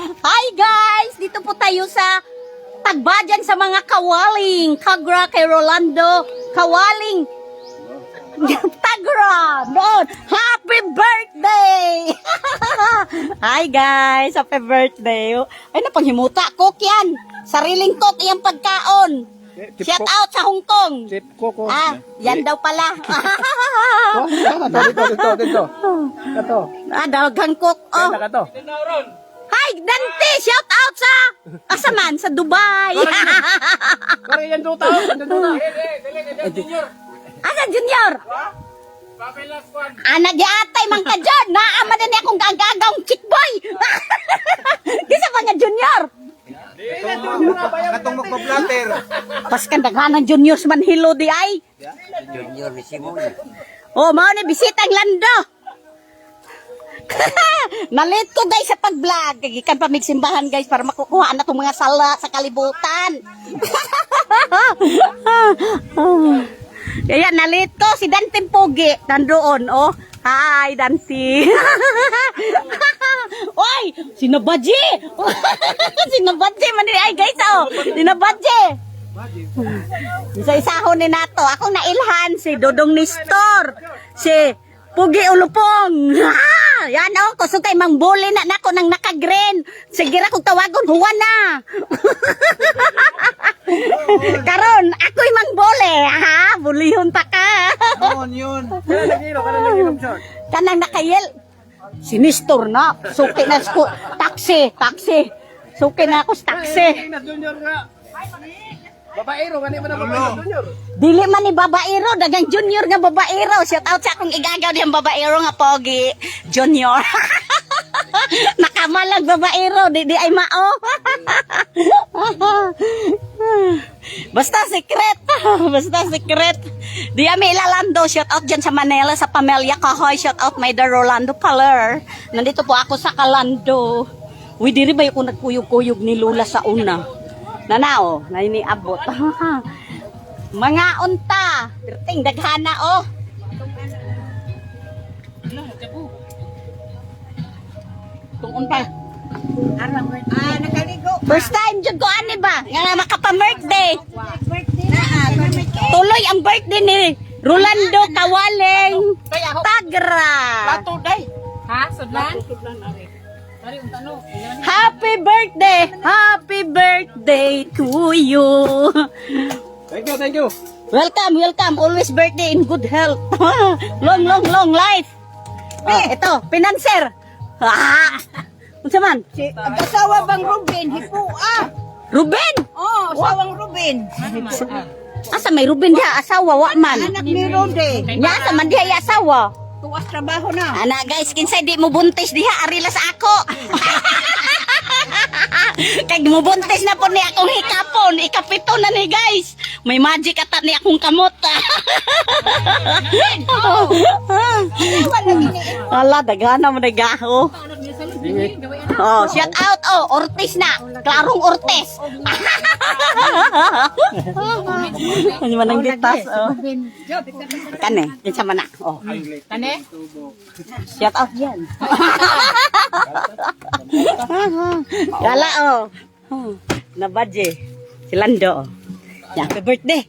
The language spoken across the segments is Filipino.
Hi guys! Dito po tayo sa Tagbajan sa mga kawaling. Kagra kay Rolando. Kawaling. Tagra! Doon! Happy birthday! Hi guys! Happy birthday! Ay, napanghimuta. Cook yan. Sariling cook iyang pagkaon. Shout out sa Hong Kong. Tip ko ko. Ah, yan daw pala. Oh, dito, dito, dito, dito. Kato. ah, daghang cook. Oh. Kaya kato. Hi, Dante! Shout out sa... Asaman, sa Dubai. Kaya yan duta. Yan duta. Asa, Junior? Ah, nagyatay man ka dyan. Naama na niya akong gagagawang chick boy. Kisa pa nga, Junior. Katong magpa-blatter. Pas ka daghanan Junior sa Manhilo di ay. Junior ni Simon. Oh, mao ni bisita ang lando. Nalit ko guys sa pag-vlog. Gikan pa simbahan guys para makukuha na tong mga sala sa kalibutan. Kaya nalit ko si Dante Pogi nandoon oh. Hi Dante. Oy, sinabaji. sinabaji man ay guys oh. Sinabaji. Isa-isahon ni nato. Ako nailhan si Dodong Nestor. Si Pugi Ulupong. Yan o, kuso kay mang bully na nako nang naka-green. Sige ra kong tawagon, huwa na. Karon, ako'y mang bully. Ha? Bulihon ta ka. Yun, yun. Kanang nakayel. Si Nestor na. Suki na sko. Taxi, taxi. Suki na ako sa taxi. Junior nga. Babaero, gani mo na babaero, junior. Dili man ni babaero, dagang junior nga babaero. Shout out sa akong igagaw diyang babaero nga pogi. Junior. Nakamalag babaero, di di ay mao. Basta secret. Basta secret. Di ami ilalando. Shout out dyan sa Manila, sa Pamilya Kahoy. Shout out my dear Rolando Color. Nandito po ako sa Kalando. Uy, diri ba yung nagkuyog-kuyog ni Lula sa una? Nanao, na iniabot. Mga unta, perting daghana oh. Tung unta. Ah, nakaligo. First time jud ko ani ba? Nga makapa-birthday. Na. Tuloy ang birthday ni Rolando Kawaleng Tagra. day. Ha? Sudlan? Happy birthday! Happy birthday to you! Thank you, thank you. Welcome, welcome. Always birthday in good health. long, long, long life. Oh, ito, pinanser. Ah! Unsa man? Si, ang asawa bang Ruben? Hipo ah. Ruben! Oh, asawang Ruben. Asa may Ruben diha asawa wa man. Anak ni Rode. Nya asa man diha asawa. Tuwas trabaho na. Ana guys, kinsay di mo buntis diha arila sa ako. Kay mo buntis na po ni akong hikapon, ikapito na ni guys. May magic ata ni akong kamot. Ala, daghana mo nagaho. Oh, shout out oh, Ortiz na. Klarong Ortiz. Ano man ang gitas oh. Kane, kinsa man na. Oh. Kane? Shout out yan. Gala oh. Hmm. Nabadje. Si Lando. oh. Happy birthday.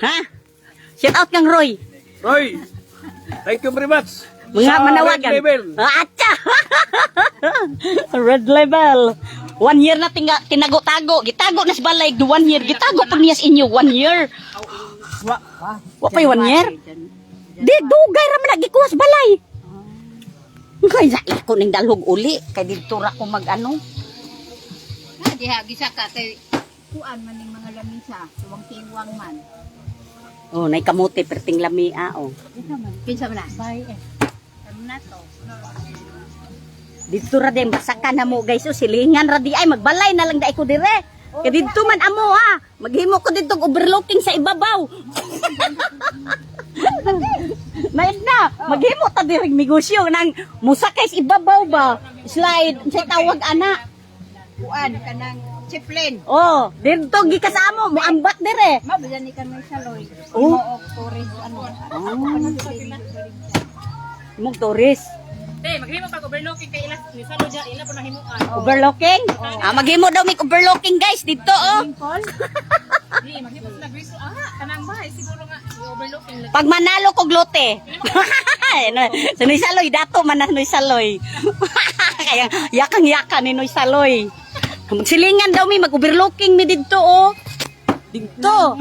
Ha? Shout out kang Roy. Roy, thank you very much. Mga Sa manawagan. Red Label. Ah, Atcha! Red Label. One year na tinga, tinago-tago. Gitago na sa balay. do One year. Gitago po niya sa inyo. One year. Wa pa one year? Di, dugay raman na gikuha sa balay. Kay sa ko ning dalhog uli. Kay dito ra ko mag-ano. Ha, diha, gisa ka kay kuan man ning mga lamisa. Tuwang tiwang man. Oh, nay kamote perting lamia oh. Ito man. Kinsa man? Bye eh. Ano na to? Dito ra din basakan na mo guys. Oh, silingan ra di ay magbalay na lang dai ko dire. Kaya dito man amo ha. Maghimo ko dito overlooking sa ibabaw. Naid na, maghimo ta diri negosyo nang musakay sa ibabaw ba. Slide sa tawag ana. Kuan kanang chiplin. Oh, dito gikasamo mo ambat dire. Mabilan ni kan may saloy. Oh. Imo og tourist ano. Mong tourist. Te, maghimo pag overlooking kay ila ni salo dya ila po nahimuan. Overlooking? Ah, maghimo daw may overlooking guys dito oh. Di maghimo sila griso. Ah, kanang bahay siguro nga i-overlooking lang. Pag manalo ko glote. sa Noy Saloy, dato man na Noy Saloy. Kaya yakang yaka ni Noy Saloy. Magsilingan daw mi, mag-overlooking mi dito oh. Dito.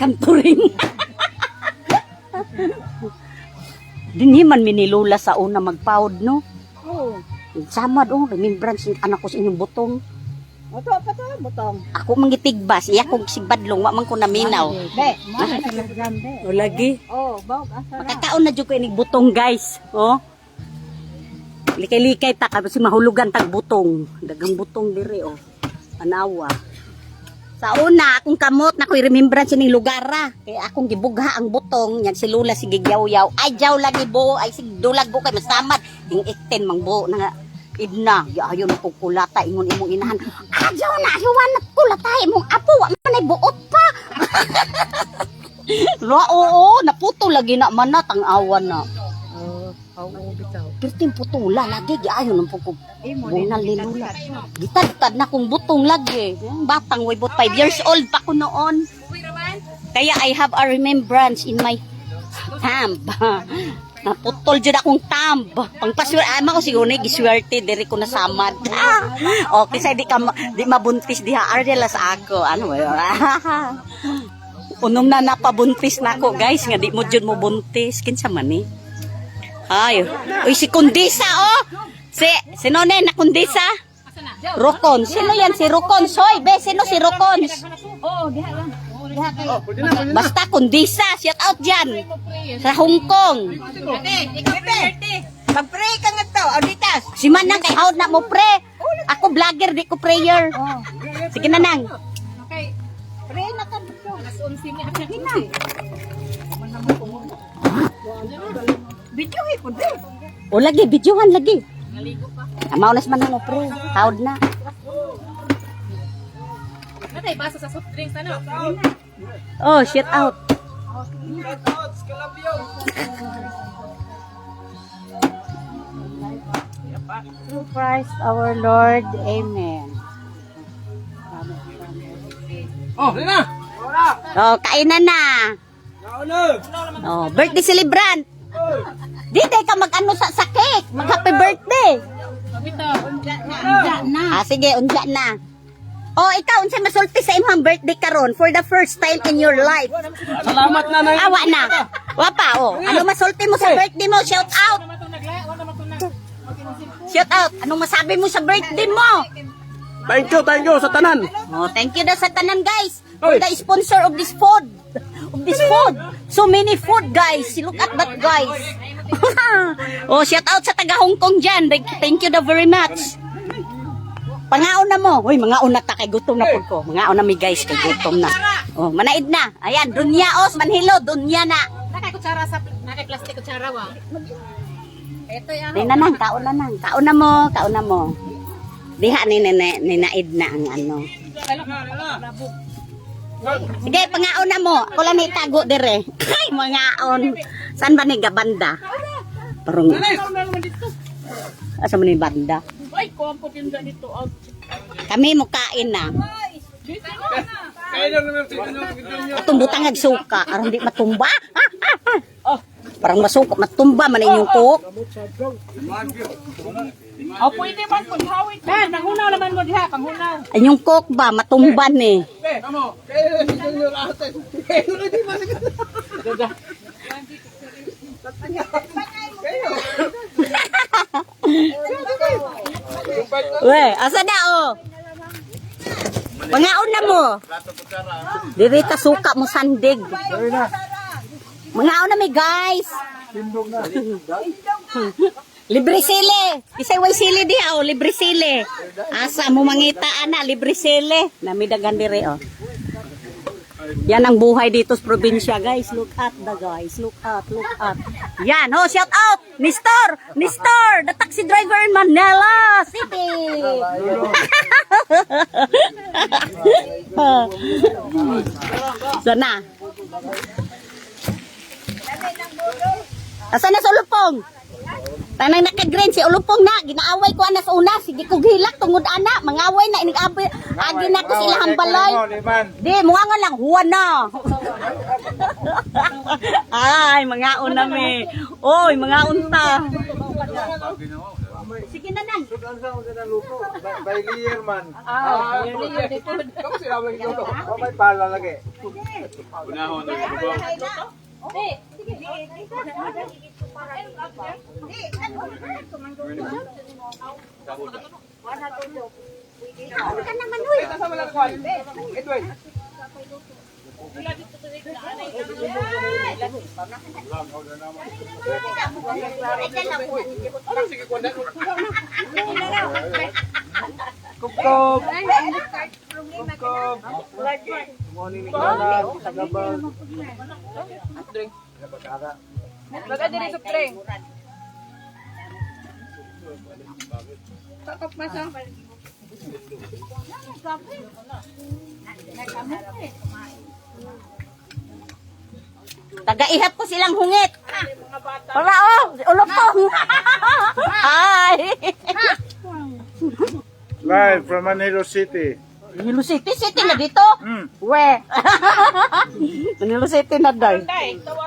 Kanturing. Dinhi man minilula sa una magpawd no. Oo. Samad oh, remembrance anak ko sa inyong butong. Oto pa to, butong. Ako mangitigbas, iya kong sigbadlong, wa man ko naminaw. Be, mo na sila grande. O lagi. Oh, bawg asa ra. Makakaon na jud ko inig butong guys. Oh. Likay-likay ta kasi mahulugan tag butong. Dagang butong dire oh. Anawa. Sa una, akong kamot na ko'y remembrance ning lugar ra. Kaya akong gibugha ang butong, yan si Lula si Gigyaw-yaw. Ay, jaw lagi bo, ay sig dulag bo kay masamad. Yung ikten mang bo na nga, idna, yayo na kulata, ingon imong inahan. Ah, jaw na, hiwan na kulata, imong apo, wa man ay buot pa. Ra, oo, naputo lagi na manat ang awan na. Oo, bitaw. Pirting putula lagi, giayon ng pugkog. Eh, mo Bunal ni Lula. Gitad-tad na kong butong lagi. Batang way but 5 years old pa ko noon. Kaya I have a remembrance in my thumb. Naputol dyan akong thumb. Pangpaswer, ama ko siguro na giswerte, diri ko nasamad. okay, sa di ka di mabuntis diha. Ardela sa ako. Ano ba? Unong na napabuntis na ako, guys. Nga di mo dyan mo buntis. Kinsa man eh. Ay, uy, si Kundisa, oh! Si, sino na na Kundisa? Rokon. Sino yan? Si Rokon. Soy, be, sino si Rokon? Oo, diha lang. Diha kayo. Basta Kundisa, shout out dyan. Sa Hong Kong. Mag-pray ka nga to, auditas. Si Manang kay Haud na mo pre. Ako vlogger, di ko prayer. Oh. Sige na nang. Okay. Pray na ka dito. Alas 11 ni ate. Video eh, po din. O lagi, videohan lagi. Naligo pa. Amaw na si Manang mo pre. Haud na. Natay basa sa soft drinks ano. Oh, shout out. Through Christ our Lord. Amen. Oh, na. Oh, kainan na. Oh, birthday celebrant. Di day ka mag-ano sa, sa cake. Mag happy birthday. Bitaw. Anda na. Ah, sige, unja na. Oh, ikaw, unsay masulti sa imong birthday karon for the first time in your life. Salamat na na. Awa na. Wapa, oh. Ano masulti mo sa birthday mo? Shout out. Shout out. Anong masabi mo sa birthday mo? Thank you, thank you sa tanan. Oh, thank you daw sa tanan, guys. For the sponsor of this food. Of this food. So many food, guys. Look at that, guys. oh, shout out sa taga Hong Kong dyan. Thank- you daw very much. Pangaon na mo. Uy, mga una ta kay gutom na pud ko. Mga una mi guys kay gutom na. Oh, manaid na. Ayan, dunya os manhilo, dunya na. Nakay kutsara sa nakay plastic kutsara wa. Ito yan. Ay na nang, kaon na nang. Kaon na mo, kaon na mo. Diha ni ni, ni, ni naid na ang ano. Sige, pangaon na mo. Ako lang itago dire. Ay, mangaon. Saan ba ni gabanda? Parang, asa mo ni banda? Ay, kuampo tinda dito. Kami mo kain na. Atong butang ag suka, aron di matumba. Oh, parang masuka, matumba man inyong cook. Oh, pwede man kung hawit. Ha, nanghunaw naman mo diha, panghunaw. Inyong cook ba, matumban eh. Kamo. We, asa na oh? Pangaon na mo. Diri ta suka mo sandig. Mangaon na mi guys. libre sile. Isay way sile di oh, libre sile. Asa mo mangita ana, libre sile. Namidagan diri oh. Yan ang buhay dito sa probinsya, guys. Look at the guys. Look at, look at. Yan, oh, shout out! Nistor! Nistor! The taxi driver in Manila City! Sana. Asa na sulupong? Tanang naka-green si ulupong na ginaaway ko ana sa una sige ko gilak tungod ana mangaway na inig abi agi na ko sila hambalay. Di mo nga lang huwan na. Ay mga una me. Oy mga unta. Sige na nang. By layer man. Ah, Kamu sila lang yung Oh, may pala lagi. Ano ka naman, uy? Kasama lang kwan. Ito, uy. Kukub. Kukub. Kup-kup. Kup-kup. Morning ni Kala. Sagabag. Baga diri sa pre. Takap masa. Taga-ihap ko silang hungit. Wala oh, ulupong. Ay. Live from Manilo City. Manilo City, city na dito. Hmm. We. Manilo City na day.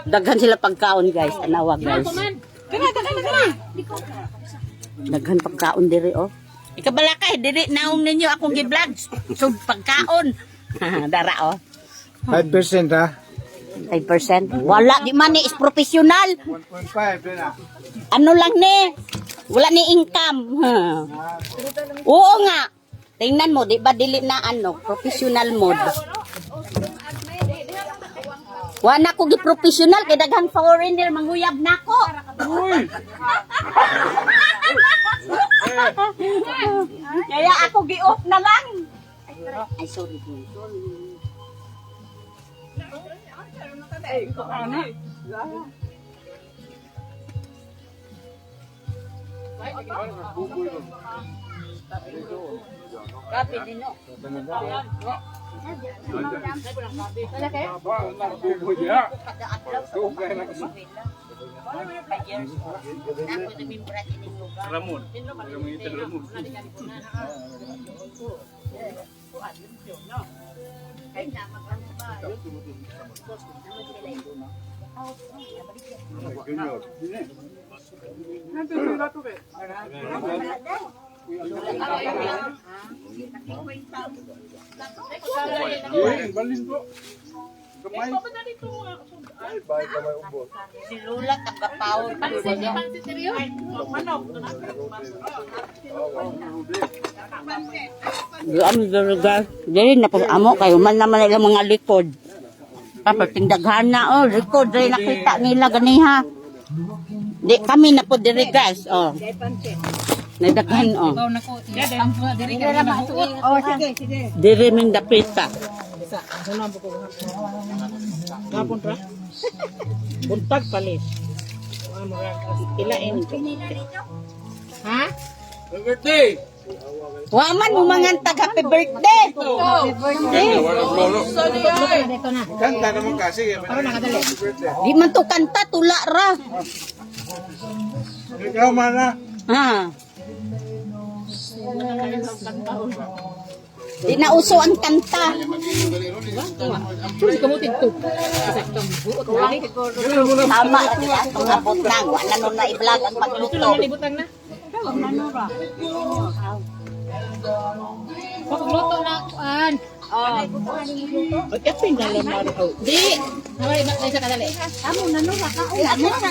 Daghan sila pagkaon guys. Anawa guys. Kana kana kana. Daghan pagkaon diri oh. Ikabalakay, diri naong ninyo akong gi-vlog. So pagkaon. Dara oh. 5% ha? 5%. Wala di man ni is professional. 1.5 din. Ano lang ni? Wala ni income. Oo nga. Tingnan mo, di ba dili na ano, professional mode. Wala ko gi professional kay daghang foreigner manguyab nako. Kaya ako gi-off na lang. Ay, sorry. sorry. Kape din no. Ramon. Junior. Balin po. Kamay. Ay, bahay kamay. Si Lula tagapaon. Gami dalaga. Dili na pag amo kayo man naman nila mga likod. Tapos tingdaghan na oh, likod dili nakita nila ganiha. Di kami na po diri guys, oh. Nadaghan oh. Diri ka na Oh, sige, sige. Diri ming dapita. Kapon ra. Buntag palis. Ilain. Ha? Birthday! Wa man mo mangantag happy birthday. Dito na. Kanta naman kasi. Birthday. Di man to kanta tula ra. Ikaw mana. Ha. Di na uso ang kanta. Tama na sila itong abot nang. Wala nun na i-vlog ang pagluto. Na. Pagluto na kuan. Pagkat pinalaman ko. Di. Naway na sa kadali.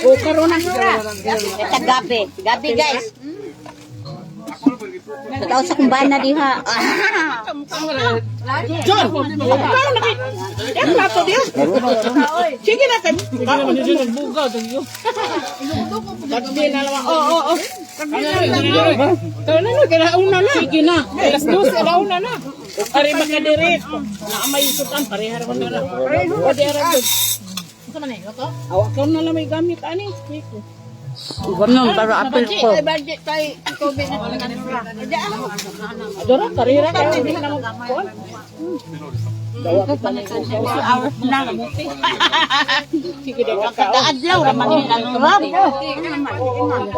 O, karoon na nura. Ito gabi. Gabi guys. Ikaw sa kumbana diha. Ah. John! Ikaw na kay... Yan plato diya. Sige na kay... Hindi naman yun yung bugaw. Pagdi na naman. Oo, oo, oo. Tayo na na, kailauna na. Sige na. Alas dos, kailauna na. Ari makadirit. Naamay isutan, parehara man na. O di ara good. Sa man eh? Awak ka na lang may gamit, ani. Sige. Ganun, para apel ko. Budget kay COVID na Adora, karira ka. Hindi na mo kuhan. Dawa kita na ito. Hours na. Sige, dawa ka. Kaadlaw, raman yun ang rab.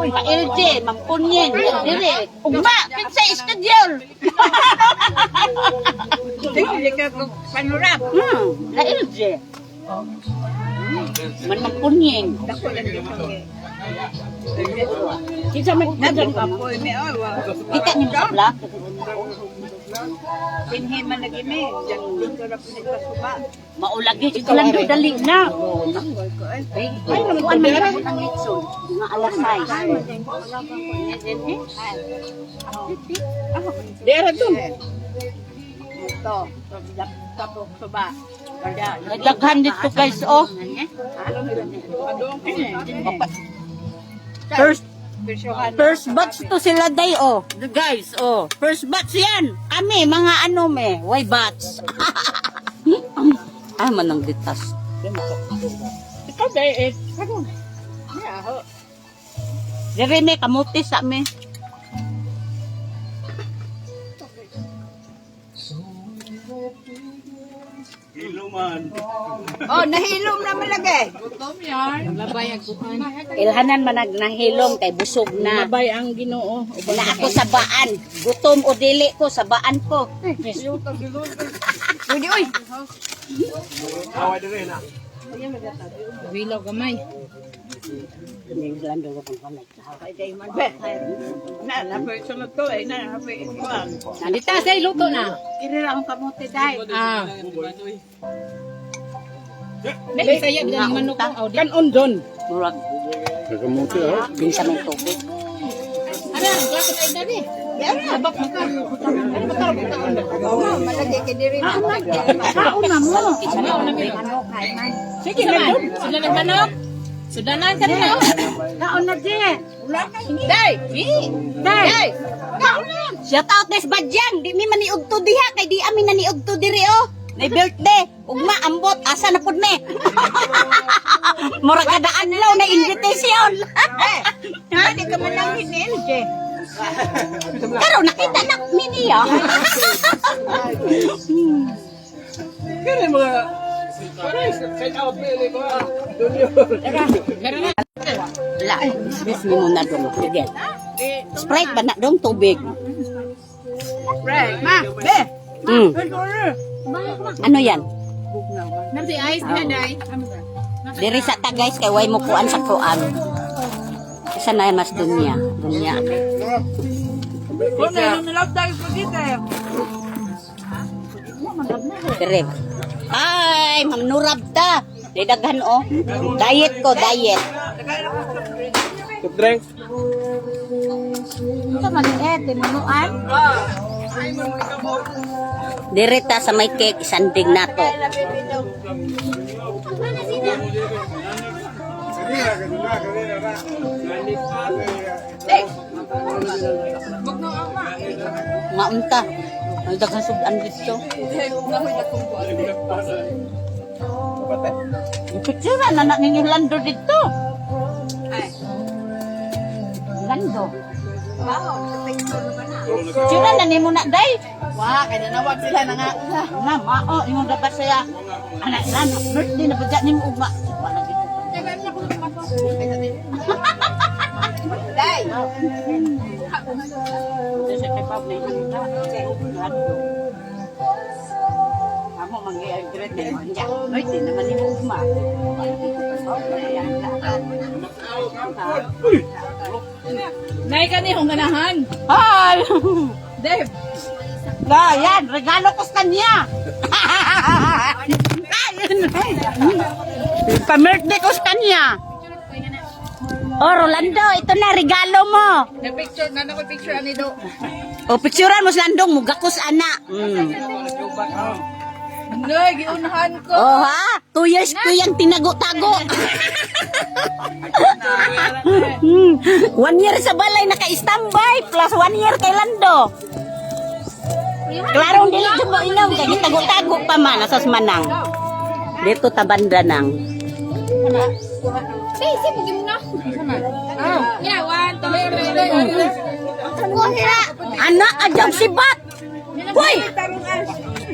Uy, pa-LJ, mampunyin. Dire. Ugma, pinsa schedule. Ka panurap. Hmm, la LJ. Man mampunyin. Dako lang Kinsa man Nadon pa po, may awa. Kita ni Bla. Pinhi man lagi ni. Diyan dito na po suba. Maulagi, ito lang doon, dali na. Ay, namuan man lang ang litson. Mga alas 6. Dera dun. Ito. Tapos suba. Kaya. Nagdaghan dito guys, oh. First, first batch to sila day, oh. The guys, oh. First batch yan. Kami, mga ano me, why batch? Ay, manang ditas. Ikaw dahil eh. Dire me, kamuti sa me. Oh, nahilom na malagay. Ilhanan manag nahilom kay busog na. Nabay ang ginoo. Na ako sa baan. Gutom o dili ko sa baan ko. Pwede, uy. Away din rin, ha? Wilaw gamay. Lando ko pang kamay. Ay, day man. Be. Na, napoy sunod ko eh. Na, napoy ikuan. Nandita sa luto na. Kiri lang ang kamuti dahil. Ah. Dahil saya bilang manok ko. Oh, di- Kanon dun. Murag. Kakamuti, ha? Binsa may tubig. Ano, gato kayo dali. Yan, sabak mo ka. Oo, malagay ka diri na. Kaon na mo. Ano. Sige na dun. Sudan ng manok. Sudanan ka na. Kaon na di. Day! Day. Kaon na. Shout out des Badyan. Di mi maniog to diha kay di amin naniog to diri oh. May birthday. Ugma ambot asa na pud ni. Mura kada adlaw na invitation. Hindi ka man lang hinil, Je. Pero nakita na mi niya. Kaya mga... Parang, side out, pili ko, ha? Doon yun. La, bis mi muna dong. Sige. Sprite ba na dong tubig? Right, ma. Be. Mm. Ano yan? Nanti ice na day. Diri sa ta guys kay way mo kuan sa kuan. Isa na mas dunya. Dunya. Kung na nilap tayo po dito eh. Diri. Ay, mamnurab ta. Didaghan oh. Diet ko, diet. Soft drink. Ito maliit, tinunuan. Diri ta sa may cake, isandig na to. Maunta. Ang daghang sudan dito. Yung picture na na ninyo lando dito. Lando. Picture na ni mo na day. Wah, kaya nawag sila na nga. Na, mao, yung dapat saya. Anak, anak, birthday na ba ni mo ugma? Wala dito. Day. Kasi kay Pab na yung lando. Amo mangyayagret na yung kanya. Ay, di naman ni mo ugma. Wala dito pa sa Ayan, lahat. Nay ka ni hong ganahan. Hi! Dave. Na, yan, regalo ko sa kanya. Pa-birthday ko sa kanya. Oh, Rolando, ito na, regalo mo. Na picture, na ako picture ani do. O, picturean mo sa Landong, mugakos ana. Mm. Nay, giunahan ko. Oh, ha? Two years ko yung tinago-tago. Hmm. one year sa balay, naka-standby, plus one year kay Lando. Klarong dili mo ilaw, kay gitago-tago pa man, asas manang. Dito tabanda nang. Say, mo na. Ah, Yeah, one, two, three. Anak, adyaw si Bat! Hoy!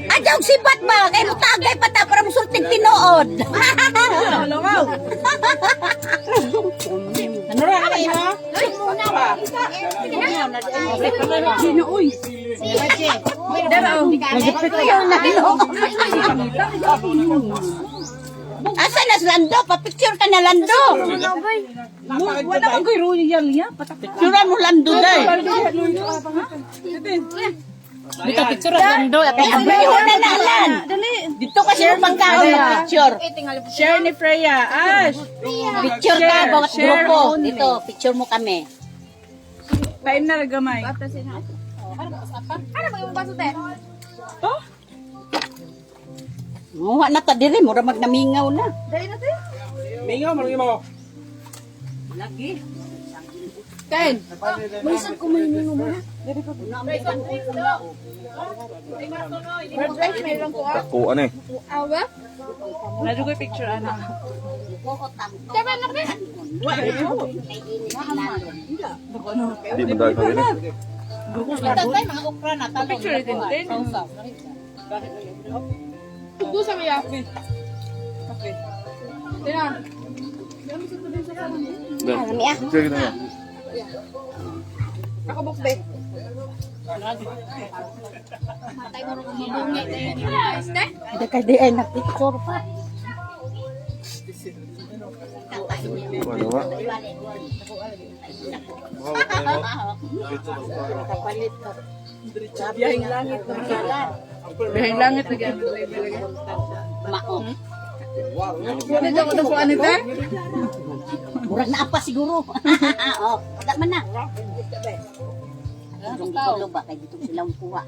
Adyaw si Bat ba? Kaya mo tagay pa ta para musulting tinuod. Ano ra ka ina? Asa na si Lando? Pa-picture ka na Lando. Wala ka kay royal ya. Picturean mo Lando day. Dito picture Lando. Abriho na nalan. Dito kasi mo pagkaon na picture. Share ni Freya. Ash. Picture ka bawat grupo. Dito, picture mo kami. Paim na gamay. Ano ba yung baso, te? Muha na ta diri, mura magnamingaw na. Mingaw, marami mo. Ten. Ako, ano eh. Awa? Nadyo ko picture ana. Diba, nabi? Hindi mo dahil kawin eh. Tatay mga okra na talong. Picture din ten. Tugo sa mga. Tina. Kami ah. Sige na. Ako bukbe. Este? Hindi ka di ay na-picture pa. Ano ba? Kapalit ka. Biyahing langit. Biyahing langit lagi. Mao. Dito ko na po anita. Murag na apa siguro. oh, wala man na. Ang tulo ba kay dito silang kuha.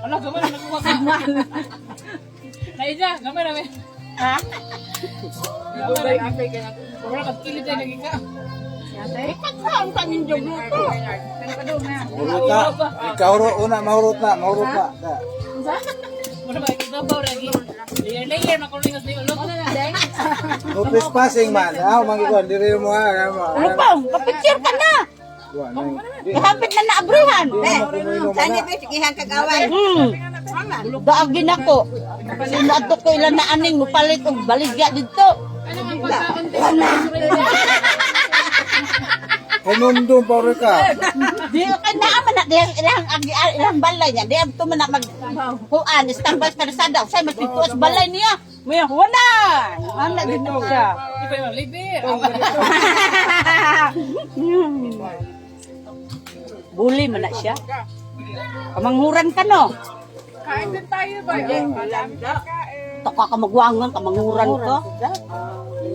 Ala gamay na nakuha ka. Naija, gamay na may. Ha? Gamay na na. Wala ka kilit ay naging ka. Mahurot na. Ikaw ro, una, mahurot na, mahurot na. Ba. No trespassing man. Ah, mangikuan, diri mo ha. Ano pa? Kapicture ka na. Kahapit na naabruhan. Saan Hmm. Daagin ako. Sinadto ko ilan na aning mupalit og baligya dito. Ano ang pagkaon, Kanumdum, pare ka. Di kay naaman na diyang ilang ag- ilang balay niya. Di abto man na mag kuan standby sa kalsada. Say magpito sa balay niya. May wala. Din na siya. Iba yung liber. Bully man na siya. Kamanghuran ka no. Kain din tayo ba? Taka ka magwangan, kamanghuran ka.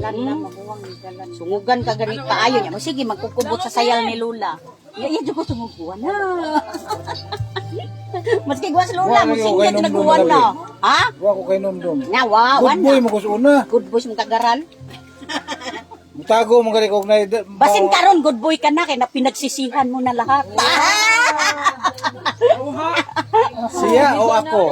Hmm. Sungugan ka ganit kaayo niya. Sige, magkukubot sa sayal ni Lula. Iya, iya, ko sumuguan na. Maski gwa sa Lula, okay, singa nung tinaguan na. Ha? Wa ko kay numdum. Nga, wow, Good boy ko sa una. Good boys mong kagaran. Mutago mo gali kog na Basin karon good boy ka na kay na pinagsisihan mo na lahat. Siya o ako.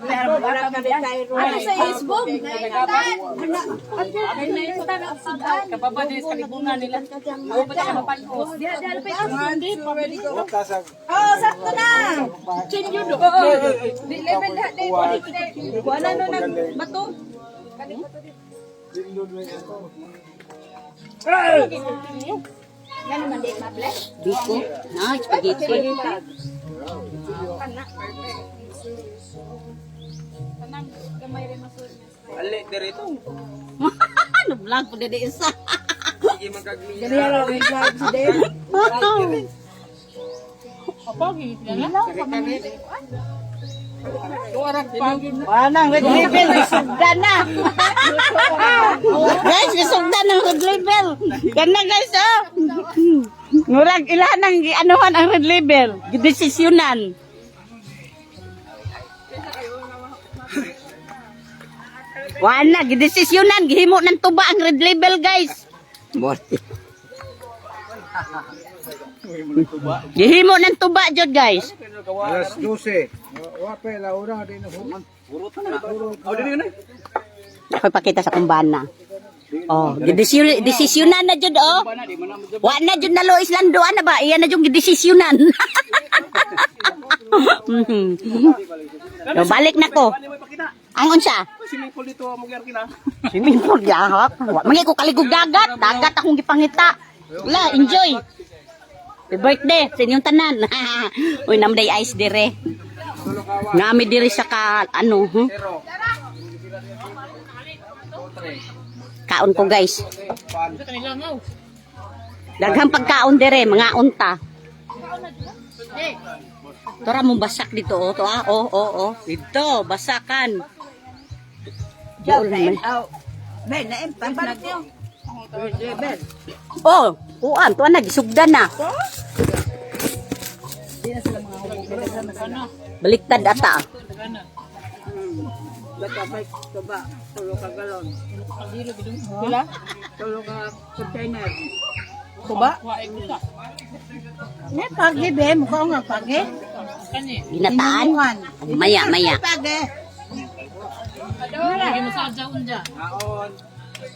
Ano sa Facebook? Kababa din sa libunan nila. Ako ba na mapalos. Oh, sakto na. Change yun. Oo. Di level na. Di, di, di. Wala na nang bato. Yan naman di mables. Biko. Na, spaghetti. Ali dirito. Ano vlog po dede isa. Kapagi. Yan na. Wanang red label, isugdan na. guys, isugdan ng red label. Ganda guys, oh. Murag ilan ang anuhan ang red label. Gidesisyonan. Wala, gidesisyonan. Gihimo ng tuba ang red label, guys. Gihimo ng tuba, jud guys. Alas 12. Wape, laura, di na human. Ako pakita sa kumbana. Oh, gidesisyon desisyonan na jud oh. Wa na jud na Lois Landoan na ba? Iyan na jud gidesisyonan. balik na ko. Ang unsa? Swimming pool dito mo gyud kina. Swimming pool gahap. Wa man ko kaligog dagat. Dagat akong gipangita. Wala, enjoy. Happy birthday sa inyong tanan. Uy, namday ice dire. Nami dire sa ka, ano, hmm? Kaon ko guys. Daghang pagkaon dire, mga unta. Tora mo basak dito, oh. To, ah. Oh, oh, oh. Dito, basakan. Diol naman. Ben, na empang balik niyo. Ben. Oh, kuan, tuan na, gisugdan na. Baliktad ata. Bata bike to ba? Tulo ka galon. Wala? Tulo ka container. Kuba? Ne pagi be, mukha nga pagi. Ginataan. Maya, maya. Pagi. Lagi mo sa jaun ja. Aon.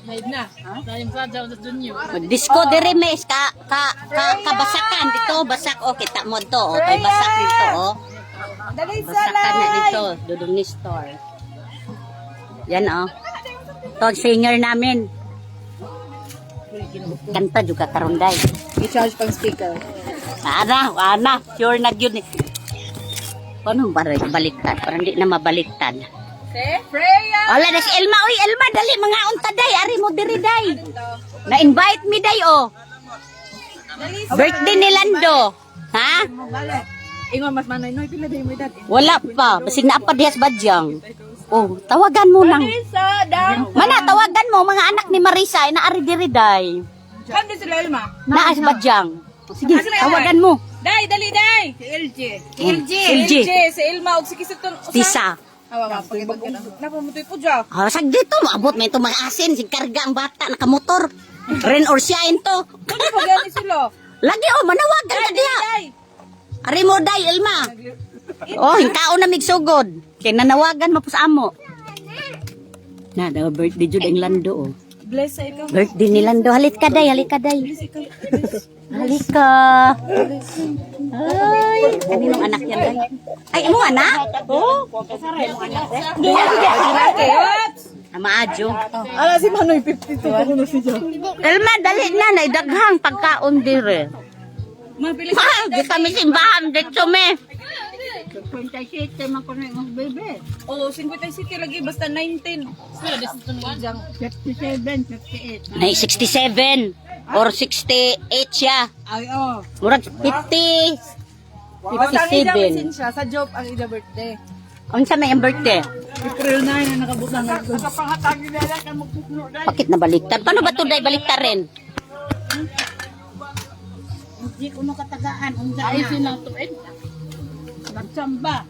Naid na. Lagi mo sa jaun sa dunyo. Disco dire mes ka ka ka kabasakan dito, basak oh kita mo to. Oh, tay basak dito oh. Dali Basakan na dito, dudong ni store. Yan oh. To singer namin. Kanta juga karunday. I-charge pang speaker. Ana, ana, sure na yun eh. Paano ba rin baliktad? Parang di na mabaliktad. Freya! Wala na si Elma. Uy, Elma, dali mga unta day. Ari mo diri day. Na-invite me day, oh. Birthday ni Lando. Ha? Ingon mas manoy noy pila day mo dati. Wala pa. Basig na pa diyas badyang. Oh, tawagan mo lang. Sa dang. Mana, tawagan mo mga anak ni Marisa. Na ari diri day. Kan di sila Elma. Naas badyang. Sige, tawagan mo. Day, dali day. Si LJ. Si LJ. Si Elma og si Kisiton. Tisa. Awa nga pagibag ka na. Napamutoy po dyan. Ah, sag dito, maabot may ito mga asin. Sig karga ang bata, nakamotor. Ren or siya to. Kani pa gani sila. Lagi oh, manawagan ka diha. Day. Ari mo day, Elma. Oh, hingkaon na migsugod. Kay nanawagan mo po sa amo. Na, daw birthday jud ang Lando oh. Bless sa ikaw. Birthday ni Lando. Halit ka day, halit ka day. Halit ka. Ay, kaninong anak yan day? Ay, mo anak? Oh. Amaadyo. Ala si Manoy 52 ko na si Jo. Elma, dali na, naidaghang pagkaon dire. Mabilis. Ah, di kami simbahan dito me. 27 man ko na yung bebe. Oo, 57 lagi basta 19. Sila des tunuan. 57, 58. Nay 67 or 68 siya. Ay, oh. Murag 50. Basta ang ida 57. siya, sa job ang ida birthday. Unsa may ang birthday? April 9 na nakabutang ako. Bakit na baliktad? Paano ba to day baliktad rin? Hindi ko nakatagaan. Ang Ay sinatuin. Nagsamba.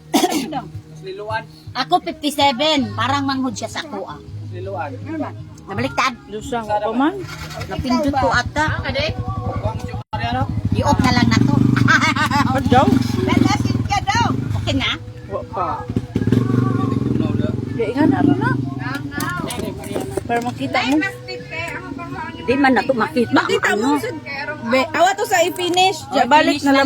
Liluan. Ako 57. Parang manghud siya sa ako ah. Liluan. Nabaliktad. Lusang ko man. Napindot ko ata. Ari ano? I-off na lang na to. Ba't daw? Lalasin ka daw. Okay na? Wa pa. Di nga na na. Para makita mo. Di man na to makita. Makita mo. Be, awa to sa i-finish. Balik na lang.